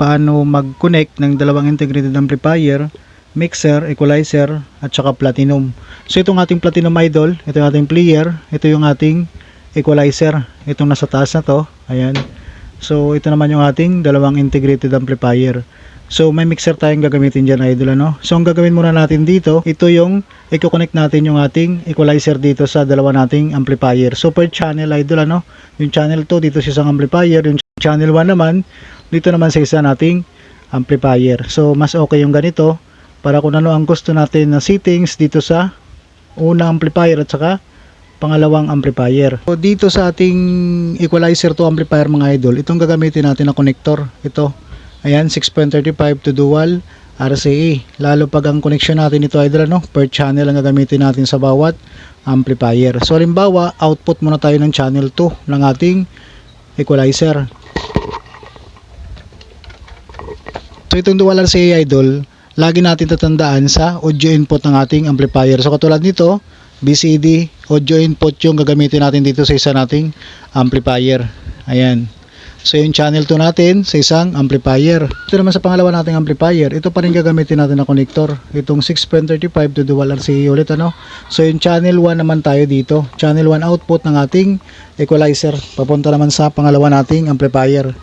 paano mag-connect ng dalawang integrated amplifier, mixer, equalizer, at saka platinum. So itong ating platinum idol, ito yung ating player, ito yung ating equalizer. Itong nasa taas na to, ayan. So ito naman yung ating dalawang integrated amplifier. So may mixer tayong gagamitin dyan idol ano. So ang gagawin muna natin dito, ito yung i-connect natin yung ating equalizer dito sa dalawa nating amplifier. So per channel idol ano, yung channel 2 dito sa isang amplifier, yung channel 1 naman dito naman sa isa nating amplifier. So mas okay yung ganito para kung ano ang gusto natin na settings dito sa unang amplifier at saka pangalawang amplifier. So dito sa ating equalizer to amplifier mga idol, itong gagamitin natin na connector. Ito. Ayan, 6.35 to dual RCA. Lalo pag ang connection natin ito idol ano, per channel ang gagamitin natin sa bawat amplifier. So halimbawa, output muna tayo ng channel 2 ng ating equalizer. So itong dual RCA idol, lagi natin tatandaan sa audio input ng ating amplifier. So katulad nito, BCD audio input yung gagamitin natin dito sa isa nating amplifier. Ayan. So yung channel 2 natin sa isang amplifier. Ito naman sa pangalawa nating amplifier, ito pa rin gagamitin natin na connector. Itong 6.35 to dual RCA ulit ano. So yung channel 1 naman tayo dito. Channel 1 output ng ating equalizer. Papunta naman sa pangalawa nating amplifier.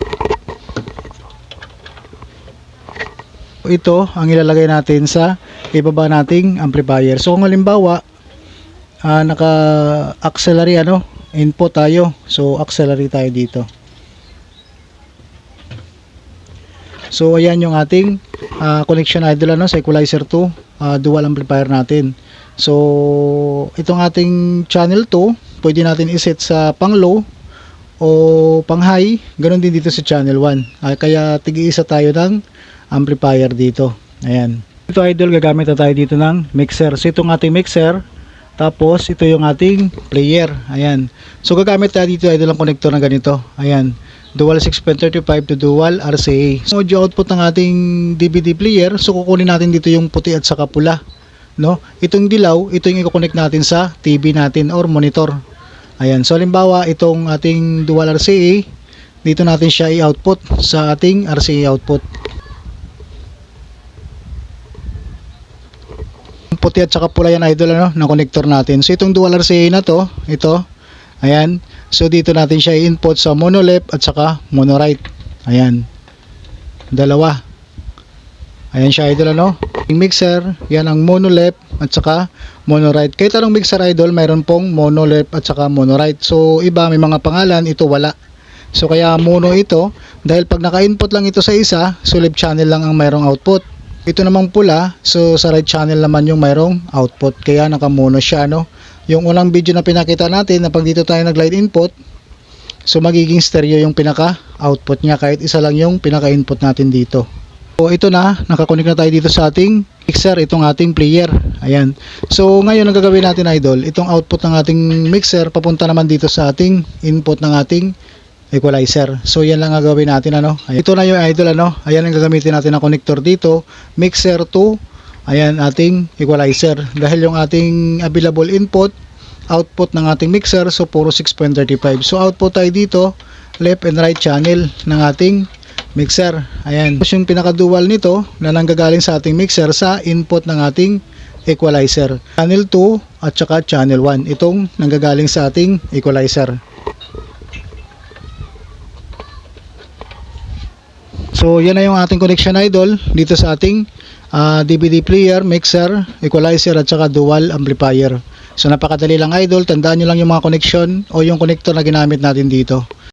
Ito ang ilalagay natin sa ibaba nating amplifier. So kung halimbawa ah, naka auxiliary ano, input tayo. So auxiliary tayo dito. So ayan yung ating ah, connection idol ano sa equalizer 2 ah, dual amplifier natin. So itong ating channel 2 pwede natin iset sa pang low o pang high, ganun din dito sa channel 1. Ah, kaya tig-isa tayo ng amplifier dito. Ayan. Ito idol, gagamit na tayo dito ng mixer. So itong ating mixer, tapos ito yung ating player. Ayan. So gagamit tayo dito idol ng connector na ganito. Ayan. Dual 6.35 to dual RCA. So audio output ng ating DVD player, so kukunin natin dito yung puti at saka pula. No? Itong dilaw, ito yung i-connect natin sa TV natin or monitor. Ayan. So halimbawa, itong ating dual RCA, dito natin siya i-output sa ating RCA output. Puti at saka pula yan idol ano, ng connector natin. So itong dual RCA na to, ito, ayan. So dito natin siya i-input sa mono left at saka mono right. Ayan. Dalawa. Ayan siya idol ano. Yung mixer, yan ang mono left at saka mono right. Kahit anong mixer idol, mayroon pong mono left at saka mono right. So iba may mga pangalan, ito wala. So kaya mono ito dahil pag naka-input lang ito sa isa, so left channel lang ang mayroong output. Ito namang pula, so sa right channel naman yung mayroong output. Kaya nakamono siya, no? Yung unang video na pinakita natin na pag dito tayo nag-light input, so magiging stereo yung pinaka-output niya kahit isa lang yung pinaka-input natin dito. So ito na, nakakonect na tayo dito sa ating mixer, itong ating player. Ayan. So ngayon ang gagawin natin idol, itong output ng ating mixer papunta naman dito sa ating input ng ating equalizer. So yan lang ang gagawin natin ano. Ayan. Ito na yung idol ano. Ayan ang gagamitin natin na connector dito. Mixer to ayan ating equalizer. Dahil yung ating available input output ng ating mixer so puro 6.35. So output tayo dito left and right channel ng ating mixer. Ayan. Tapos yung pinaka-dual nito na nanggagaling sa ating mixer sa input ng ating equalizer. Channel 2 at saka channel 1. Itong nanggagaling sa ating equalizer. So yan na yung ating connection idol dito sa ating ah, DVD player, mixer, equalizer at saka dual amplifier. So napakadali lang idol, tandaan nyo lang yung mga connection o yung connector na ginamit natin dito.